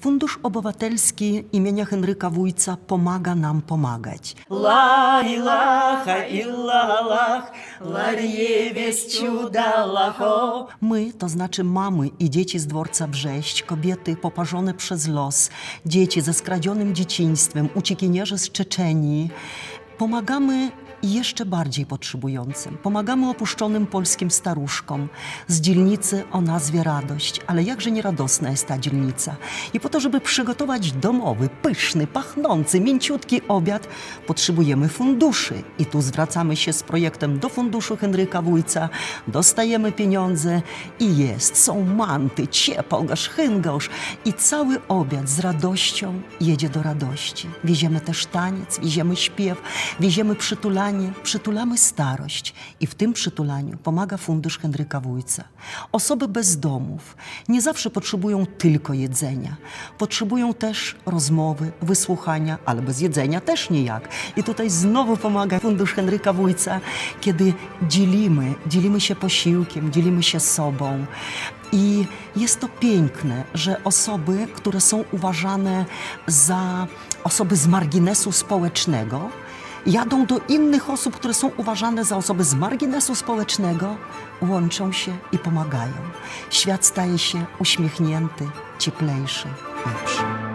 Fundusz Obywatelski imienia Henryka Wójca pomaga nam pomagać. La ilaha illallah, larie. My, to znaczy mamy i dzieci z dworca Brześć, kobiety poparzone przez los, dzieci ze skradzionym dzieciństwem, uciekinierzy z Czeczenii, pomagamy jeszcze bardziej potrzebującym. Pomagamy opuszczonym polskim staruszkom z dzielnicy o nazwie Radość. Ale jakże nieradosna jest ta dzielnica. I po to, żeby przygotować domowy, pyszny, pachnący, mięciutki obiad, potrzebujemy funduszy. I tu zwracamy się z projektem do funduszu Henryka Wójca, dostajemy pieniądze i jest. Są manty, ciepałgasz, chyngosz i cały obiad z radością jedzie do radości. Wieziemy też taniec, wieziemy śpiew, wieziemy przytulanie, przytulamy starość. I w tym przytulaniu pomaga fundusz Henryka Wójca. Osoby bez domów nie zawsze potrzebują tylko jedzenia. Potrzebują też rozmowy, wysłuchania, ale bez jedzenia też nijak. I tutaj znowu pomaga fundusz Henryka Wójca, kiedy dzielimy, dzielimy się posiłkiem, dzielimy się sobą. I jest to piękne, że osoby, które są uważane za osoby z marginesu społecznego, jadą do innych osób, które są uważane za osoby z marginesu społecznego, łączą się i pomagają. Świat staje się uśmiechnięty, cieplejszy, lepszy.